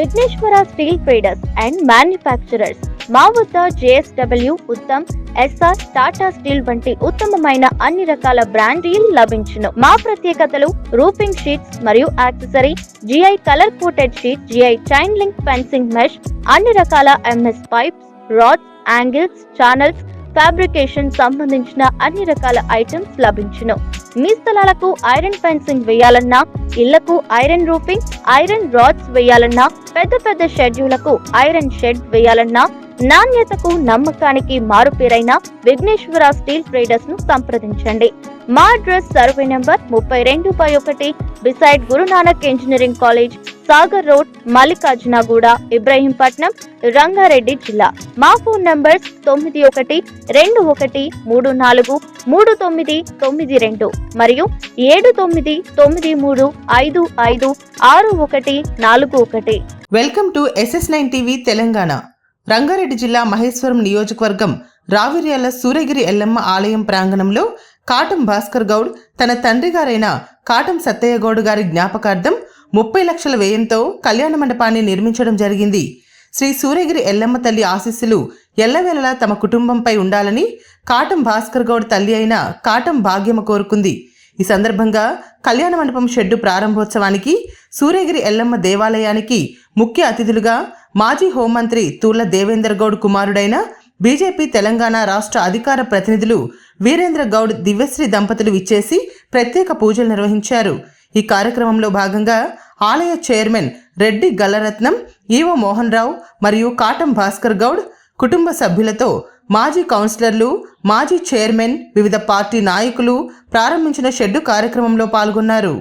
Vighneshwara steel traders and manufacturers. మా వద్ద JSW Uttam SR Tata steel వంటి ఉత్తమమైన అన్ని రకాల బ్రాండ్ స్టీల్ లభించును. మా ప్రత్యేకతలు రూపింగ్ షీట్స్ మరియు accessory GI colour coated sheet GI chain link fencing mesh అన్ని రకాల MS pipes rods angles channels fabrication సంబంధించిన అన్ని రకాల ఐటమ్స్ లభించును. మీ స్థలాలకు ఐరన్ ఫెన్సింగ్ వేయాలన్నా ఇళ్ళకు ఐరన్ రూఫింగ్ ఐరన్ రాడ్స్ వేయాలన్నా పెద్ద పెద్ద షెడ్యూలకు ఐరన్ షెడ్ వేయాలన్నా నాణ్యతకు నమ్మకానికి మారుపేరైన విఘ్నేశ్వర స్టీల్ ట్రేడర్స్ను సంప్రదించండి. మా అడ్రస్ సర్వే నెంబర్ ముప్పై రెండు బై ఒకటి beside Gurunanak engineering college Sagar road Mallikarjunaguda Ibrahimpatnam Rangareddy జిల్లా. మా ఫోన్ నంబర్స్ తొమ్మిది ఒకటి రెండు ఒకటి మూడు నాలుగు మూడు తొమ్మిది తొమ్మిది రెండు మరియు ఏడు తొమ్మిది తొమ్మిది మూడు ఐదు ఐదు ఆరు ఒకటి నాలుగు ఒకటి. Welcome to SS nine TV Telangana Rangareddy జిల్లా మహేశ్వరం నియోజకవర్గం రావిర్యాల సూర్యగిరి ఎల్లమ్మ ఆలయం ప్రాంగణంలో కాటం భాస్కర్ గౌడ్ తన తండ్రి గారైన కాటం సత్తయ్య గౌడ్ గారి జ్ఞాపకార్థం ముప్పై లక్షల వ్యయంతో కళ్యాణ మండపాన్ని నిర్మించడం జరిగింది. శ్రీ సూర్యగిరి ఎల్లమ్మ తల్లి ఆశీస్సులు ఎల్లవేళలా తమ కుటుంబంపై ఉండాలని కాటం భాస్కర్ గౌడ్ తల్లి అయిన కాటం భాగ్యమ కోరుకుంది. ఈ సందర్భంగా కళ్యాణ మండపం షెడ్డు ప్రారంభోత్సవానికి సూర్యగిరి ఎల్లమ్మ దేవాలయానికి ముఖ్య అతిథులుగా మాజీ హోంమంత్రి తూల దేవేందర్ గౌడ్ కుమారుడైన బీజేపీ తెలంగాణ రాష్ట్ర అధికార ప్రతినిధులు వీరేంద్ర గౌడ్ దివ్యశ్రీ దంపతులు విచ్చేసి ప్రత్యేక పూజలు నిర్వహించారు. ఈ కార్యక్రమంలో భాగంగా ఆలయ చైర్మన్ రెడ్డి గల్లరత్నం ఈవో మోహన్ రావు మరియు కాటం భాస్కర్ గౌడ్ కుటుంబ సభ్యులతో మాజీ కౌన్సిలర్లు మాజీ చైర్మన్ వివిధ పార్టీ నాయకులు ప్రారంభించిన షెడ్డు కార్యక్రమంలో పాల్గొన్నారు.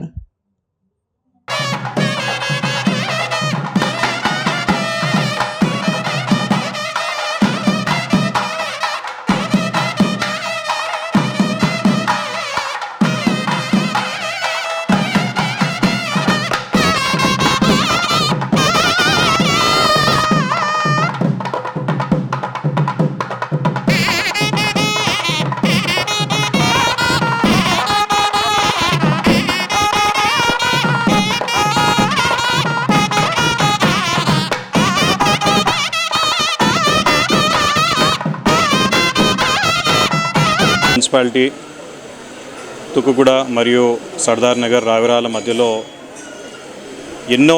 మున్సిపాలిటీ తుకుగూడ మరియు సర్దార్ నగర్ రావిరాల మధ్యలో ఎన్నో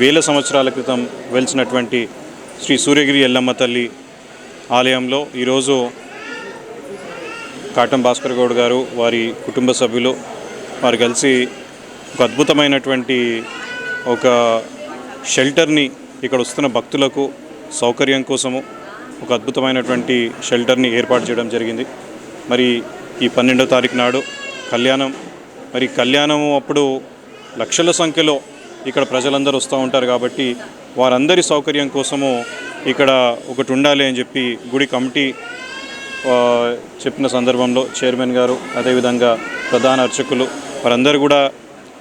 వేల సంవత్సరాల క్రితం వెలిసినటువంటి శ్రీ సూర్యగిరి ఎల్లమ్మ తల్లి ఆలయంలో ఈరోజు కాటం భాస్కర్ గౌడ్ గారు వారి కుటుంబ సభ్యులు వారు కలిసి ఒక అద్భుతమైనటువంటి ఒక షెల్టర్ని ఇక్కడ వస్తున్న భక్తులకు సౌకర్యం కోసము ఒక అద్భుతమైనటువంటి షెల్టర్ని ఏర్పాటు చేయడం జరిగింది. మరి ఈ పన్నెండో తారీఖు నాడు కళ్యాణం. మరి కళ్యాణము అప్పుడు లక్షల సంఖ్యలో ఇక్కడ ప్రజలందరూ వస్తూ ఉంటారు కాబట్టి వారందరి సౌకర్యం కోసము ఇక్కడ ఒకటి ఉండాలి అని చెప్పి గుడి కమిటీ చెప్పిన సందర్భంలో చైర్మన్ గారు అదేవిధంగా ప్రధాన అర్చకులు వారందరూ కూడా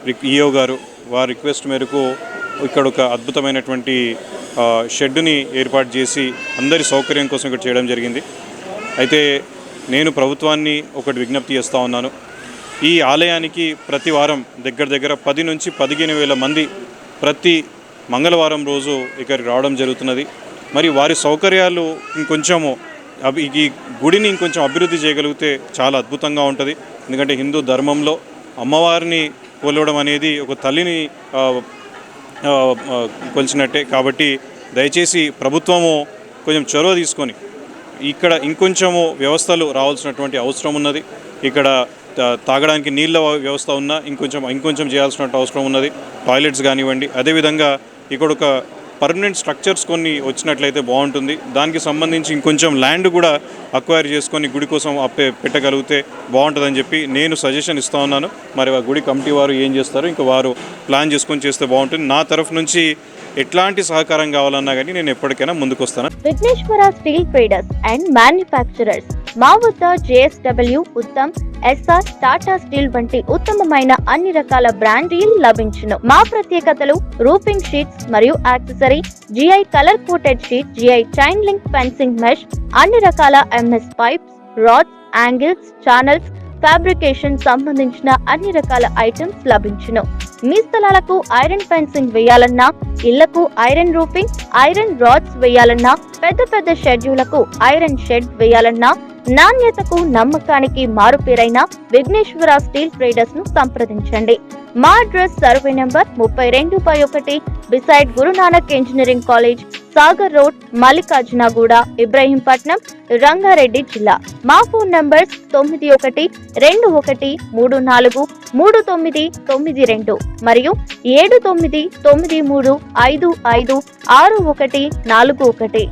రిక్- ఈఓ గారు వారి రిక్వెస్ట్ మేరకు ఇక్కడ ఒక అద్భుతమైనటువంటి షెడ్డుని ఏర్పాటు చేసి అందరి సౌకర్యం కోసం ఇక్కడ చేయడం జరిగింది. అయితే నేను ప్రభుత్వాన్ని ఒకటి విజ్ఞప్తి చేస్తూ ఉన్నాను. ఈ ఆలయానికి ప్రతి వారం దగ్గర దగ్గర పది నుంచి పదిహేను వేల మంది ప్రతి మంగళవారం రోజు ఇక్కడికి రావడం జరుగుతున్నది. మరి వారి సౌకర్యాలు ఇంకొంచెము ఈ గుడిని ఇంకొంచెం అభివృద్ధి చేయగలిగితే చాలా అద్భుతంగా ఉంటుంది. ఎందుకంటే హిందూ ధర్మంలో అమ్మవారిని కొలవడం అనేది ఒక తల్లిని కొలిచినట్టే. కాబట్టి దయచేసి ప్రభుత్వము కొంచెం చొరవ తీసుకొని ఇక్కడ ఇంకొంచెము వ్యవస్థలు రావాల్సినటువంటి అవసరం ఉన్నది. ఇక్కడ తా- తాగడానికి నీళ్ళ వ్యవస్థ ఉన్నా ఇంకొంచెం ఇంకొంచెం చేయాల్సిన అవసరం ఉన్నది. టాయిలెట్స్ కానివ్వండి అదేవిధంగా ఇక్కడ ఒక పర్మనెంట్ స్ట్రక్చర్స్ కొన్ని వచ్చినట్లయితే బాగుంటుంది. దానికి సంబంధించి ఇంకొంచెం ల్యాండ్ కూడా అక్వైర్ చేసుకొని గుడి కోసం అప్పే పెట్టగలిగితే బాగుంటుందని చెప్పి నేను సజెషన్ ఇస్తూ ఉన్నాను. మరి ఆ గుడి కమిటీ వారు ఏం చేస్తారు ఇంకా వారు ప్లాన్ చేసుకొని చేస్తే బాగుంటుంది. నా తరఫు నుంచి ఎట్లాంటి సహకారం కావాలన్నా కానీ నేను ఎప్పటికైనా ముందుకు వస్తాను Vighneshwara steel traders and manufacturers. మా వద్ద JSW Uttam SR Tata steel వంటి ఉత్తమమైన అన్ని రకాల బ్రాండ్ స్టీల్ లభించును. మా ప్రత్యేకతలు రూపింగ్ షీట్స్ మరియు accessory GI colour coated sheet GI chain link fencing mesh అన్ని రకాల MS pipes rods angles channels fabrication సంబంధించిన అన్ని రకాల ఐటమ్స్ లభించును. మీ స్థలాలకు ఐరన్ ఫెన్సింగ్ వేయాలన్నా ఇళ్ళకు ఐరన్ రూఫింగ్ ఐరన్ రాడ్స్ వేయాలన్నా పెద్ద పెద్ద షెడ్యూలకు ఐరన్ షెడ్ వేయాలన్నా నాణ్యతకు నమ్మకానికి మారుపేరైన విఘ్నేశ్వర స్టీల్ ట్రేడర్స్ను సంప్రదించండి. మా అడ్రస్ సర్వే నెంబర్ ముప్పై రెండు బై ఒకటి beside Gurunanak engineering college Sagar road Mallikarjunaguda Ibrahimpatnam Rangareddy జిల్లా. మా ఫోన్ నంబర్ తొమ్మిది ఒకటి రెండు ఒకటి మూడు నాలుగు మూడు తొమ్మిది తొమ్మిది రెండు మరియు ఏడు తొమ్మిది తొమ్మిది మూడు ఐదు ఐదు ఆరు ఒకటి నాలుగు ఒకటి.